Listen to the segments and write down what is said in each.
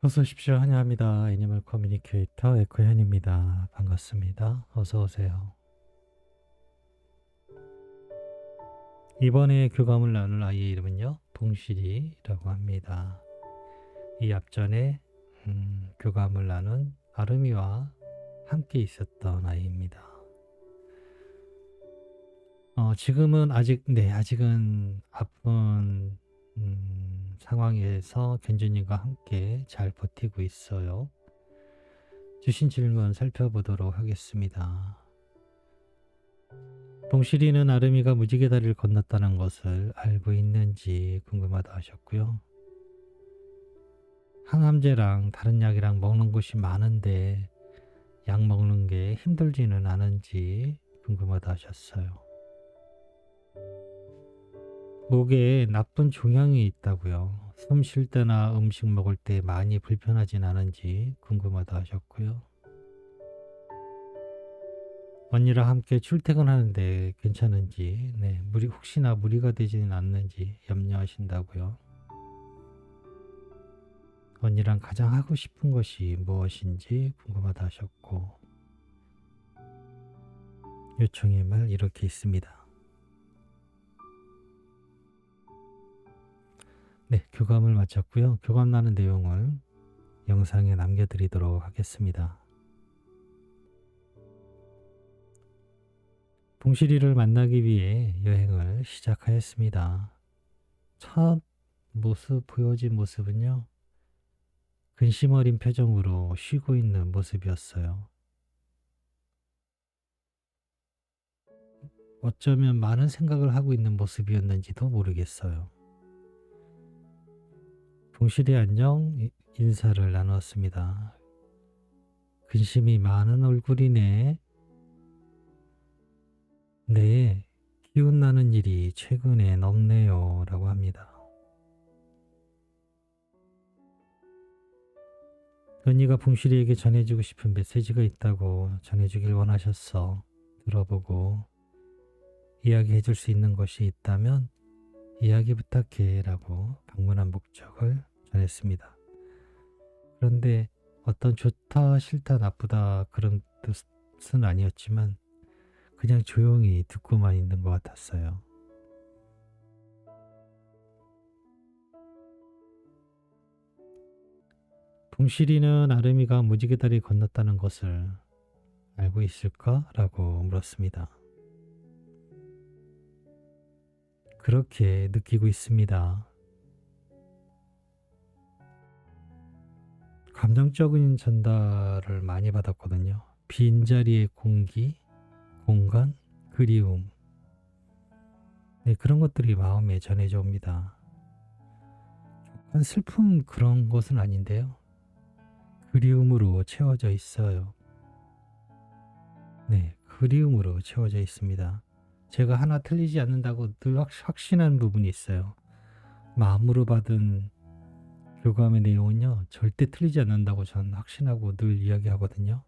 어서 오십시오. 환영합니다. 애니멀 커뮤니케이터 에코현입니다. 반갑습니다. 어서 오세요. 이번에 교감을 나눌 아이의 이름은요. 봉실이라고 합니다. 이 앞전에 음, 교감을 나눈 아름이와 함께 있었던 아이입니다. 어, 지금은 아직 네 아직은 아픈 음, 상황에서 견준이가 함께 잘 버티고 있어요. 주신 질문 살펴보도록 하겠습니다. 봉실이는 아름이가 무지개 다리를 건넜다는 것을 알고 있는지 궁금하다 하셨고요. 항암제랑 다른 약이랑 먹는 곳이 많은데 약 먹는 게 힘들지는 않은지 궁금하다 하셨어요. 목에 나쁜 종양이 있다고요. 숨 쉴 때나 음식 먹을 때 많이 불편하진 않은지 궁금하다 하셨고요. 언니랑 함께 출퇴근하는데 괜찮은지, 네, 무리 혹시나 무리가 되지는 않는지 염려하신다고요. 언니랑 가장 하고 싶은 것이 무엇인지 궁금하다 하셨고 요청의 말 이렇게 있습니다. 네, 교감을 마쳤고요. 교감 나는 내용을 영상에 남겨드리도록 하겠습니다. 봉실이를 만나기 위해 여행을 시작하였습니다. 첫 모습 보여진 모습은요. 근심 어린 표정으로 쉬고 있는 모습이었어요. 어쩌면 많은 생각을 하고 있는 모습이었는지도 모르겠어요. 봉실이 안녕 인사를 나눴습니다. 근심이 많은 얼굴이네. 네, 기운 나는 일이 최근에 없네요. 라고 합니다. 언니가 봉실이에게 전해주고 싶은 메시지가 있다고 전해주길 원하셨어. 들어보고 이야기해줄 수 있는 것이 있다면 이야기 부탁해 라고 방문한 목적을 전했습니다. 그런데 어떤 좋다, 싫다, 나쁘다 그런 뜻은 아니었지만 그냥 조용히 듣고만 있는 것 같았어요. 봉실이는 아름이가 무지개 다리 건넜다는 것을 알고 있을까? 라고 물었습니다. 그렇게 느끼고 있습니다. 감정적인 전달을 많이 받았거든요. 빈자리의 공기, 공간, 그리움. 네, 그런 것들이 마음에 전해져 옵니다. 약간 슬픈 그런 것은 아닌데요. 그리움으로 채워져 있어요. 네, 그리움으로 채워져 있습니다. 제가 하나 틀리지 않는다고 늘 확신한 부분이 있어요. 마음으로 받은 교감의 내용은요, 절대 틀리지 않는다고 저는 확신하고 늘 이야기하거든요.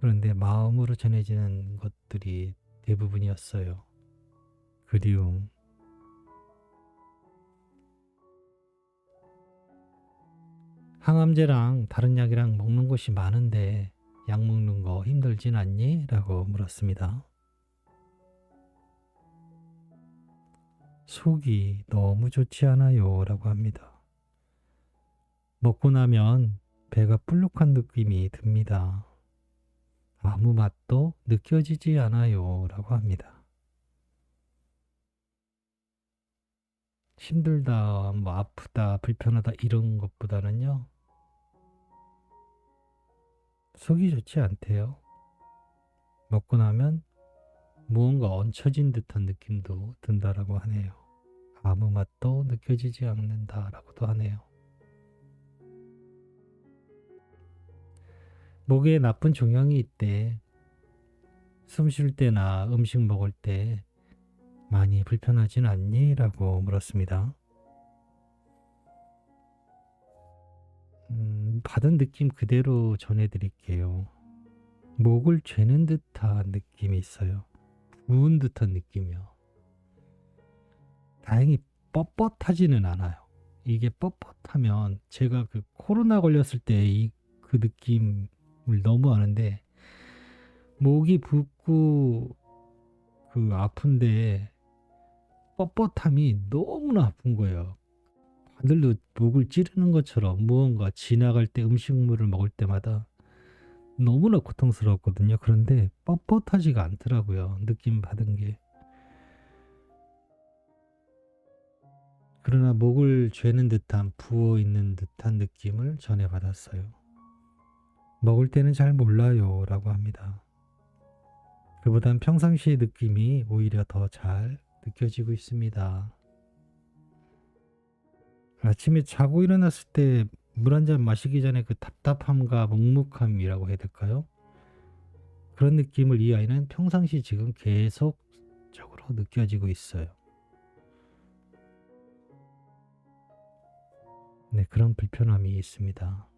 그런데 마음으로 전해지는 것들이 대부분이었어요. 그리움. 항암제랑 다른 약이랑 먹는 곳이 많은데 약 먹는 거 힘들진 않니? 라고 물었습니다. 속이 너무 좋지 않아요. 라고 합니다. 먹고 나면 배가 불룩한 느낌이 듭니다. 아무 맛도 느껴지지 않아요. 라고 합니다. 힘들다, 뭐 아프다, 불편하다 이런 것보다는요. 속이 좋지 않대요. 먹고 나면 무언가 얹혀진 듯한 느낌도 든다라고 하네요. 아무 맛도 느껴지지 않는다라고도 하네요. 목에 나쁜 종양이 있대. 숨 쉴 때나 음식 먹을 때 많이 불편하진 않니? 라고 물었습니다. 받은 느낌 그대로 전해드릴게요. 목을 죄는 듯한 느낌이 있어요. 부은 듯한 느낌이요. 다행히 뻣뻣하지는 않아요. 이게 뻣뻣하면 제가 그 코로나 걸렸을 때 이 그 느낌을 너무 아는데 목이 붓고 그 아픈데 뻣뻣함이 너무나 아픈 거예요. 바늘로 목을 찌르는 것처럼 무언가 지나갈 때 음식물을 먹을 때마다 너무나 고통스러웠거든요. 그런데 뻣뻣하지가 않더라고요. 느낌 받은 게. 그러나 목을 죄는 듯한 부어 있는 듯한 느낌을 전해 받았어요. 먹을 때는 잘 몰라요. 라고 합니다. 그보단 평상시의 느낌이 오히려 더 잘 느껴지고 있습니다. 아침에 자고 일어났을 때 물 한 잔 마시기 전에 그 답답함과 묵묵함이라고 해야 될까요? 그런 느낌을 이 아이는 평상시 지금 계속적으로 느껴지고 있어요. 네, 그런 불편함이 있습니다.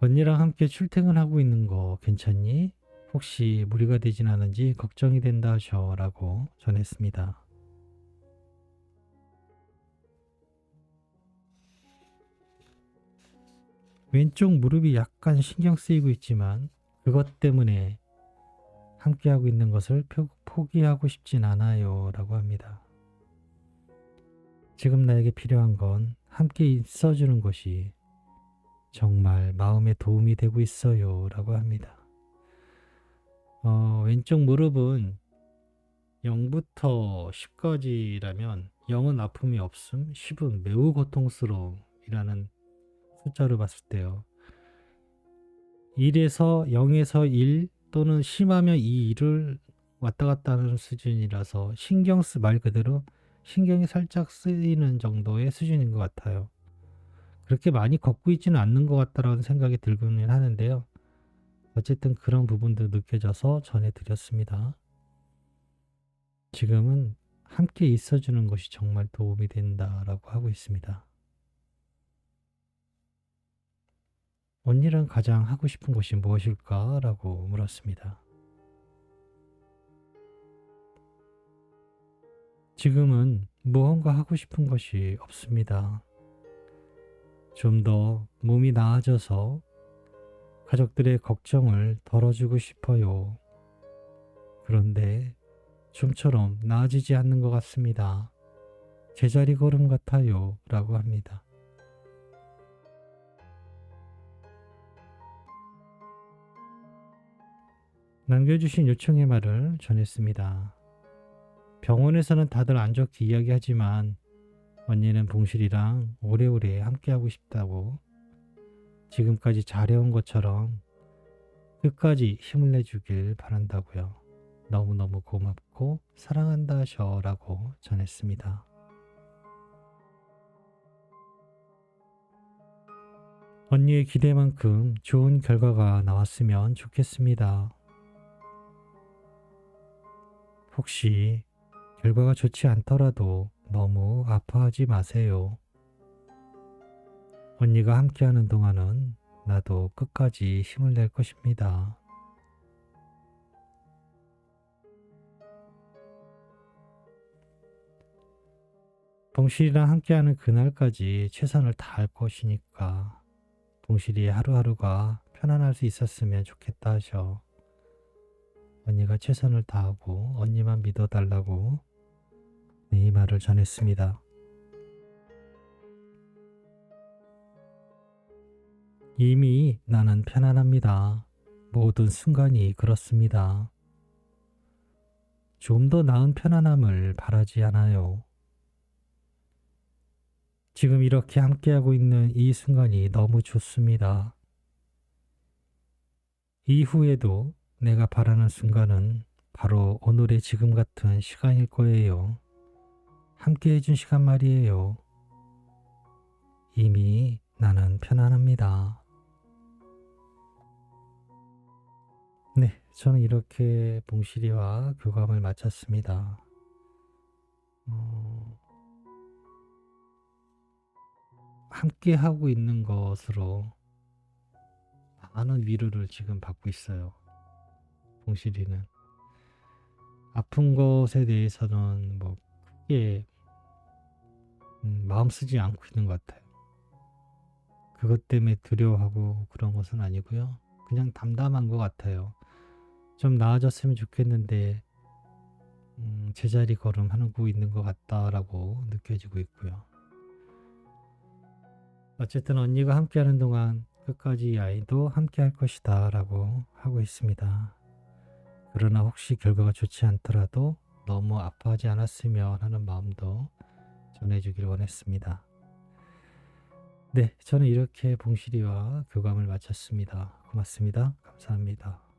언니랑 함께 출퇴근하고 있는 거 괜찮니? 혹시 무리가 되진 않은지 걱정이 된다 하셔 라고 전했습니다. 왼쪽 무릎이 약간 신경 쓰이고 있지만 그것 때문에 함께하고 있는 것을 표- 포기하고 싶진 않아요 라고 합니다. 지금 나에게 필요한 건 함께 있어주는 것이 정말 마음에 도움이 되고 있어요 라고 합니다. 어, 왼쪽 무릎은 0부터 10까지라면 0은 아픔이 없음, 10은 매우 고통스러움이라는 숫자로 봤을 때요. 1에서 0에서 1 또는 심하면 2, 1을 왔다 갔다 하는 수준이라서 신경 쓰 말 그대로 신경이 살짝 쓰이는 정도의 수준인 것 같아요. 그렇게 많이 걷고 있지는 않는 것 같다라는 생각이 들고는 하는데요. 어쨌든 그런 부분도 느껴져서 전해드렸습니다. 지금은 함께 있어주는 것이 정말 도움이 된다라고 하고 있습니다. 언니랑 가장 하고 싶은 것이 무엇일까? 라고 물었습니다. 지금은 무언가 하고 싶은 것이 없습니다. 좀 더 몸이 나아져서 가족들의 걱정을 덜어주고 싶어요. 그런데 좀처럼 나아지지 않는 것 같습니다. 제자리 걸음 같아요. 라고 합니다. 남겨주신 요청의 말을 전했습니다. 병원에서는 다들 안 좋게 이야기하지만 언니는 봉실이랑 오래오래 함께하고 싶다고 지금까지 잘해온 것처럼 끝까지 힘을 내주길 바란다고요. 너무너무 고맙고 사랑한다 하셔라고 전했습니다. 언니의 기대만큼 좋은 결과가 나왔으면 좋겠습니다. 혹시 결과가 좋지 않더라도 너무 아파하지 마세요. 언니가 함께하는 동안은 나도 끝까지 힘을 낼 것입니다. 봉실이랑 함께하는 그날까지 최선을 다할 것이니까 봉실이 하루하루가 편안할 수 있었으면 좋겠다 하셔. 언니가 최선을 다하고 언니만 믿어달라고 네, 이 말을 전했습니다. 이미 나는 편안합니다. 모든 순간이 그렇습니다. 좀 더 나은 편안함을 바라지 않아요. 지금 이렇게 함께하고 있는 이 순간이 너무 좋습니다. 이후에도 내가 바라는 순간은 바로 오늘의 지금 같은 시간일 거예요. 함께 해준 시간 말이에요. 이미 나는 편안합니다. 저는 이렇게 봉실이와 교감을 마쳤습니다. 어, 함께 하고 있는 것으로 많은 위로를 지금 받고 있어요. 봉실이는 아픈 것에 대해서는 뭐 크게 음, 마음 쓰지 않고 있는 것 같아요. 그것 때문에 두려워하고 그런 것은 아니고요. 그냥 담담한 것 같아요. 좀 나아졌으면 좋겠는데 음, 제자리 걸음 하고 있는 것 같다라고 느껴지고 있고요. 어쨌든 언니가 함께하는 동안 끝까지 이 아이도 함께할 것이다라고 하고 있습니다. 그러나 혹시 결과가 좋지 않더라도 너무 아파하지 않았으면 하는 마음도 전해주길 원했습니다. 네, 저는 이렇게 봉실이와 교감을 마쳤습니다. 고맙습니다. 감사합니다.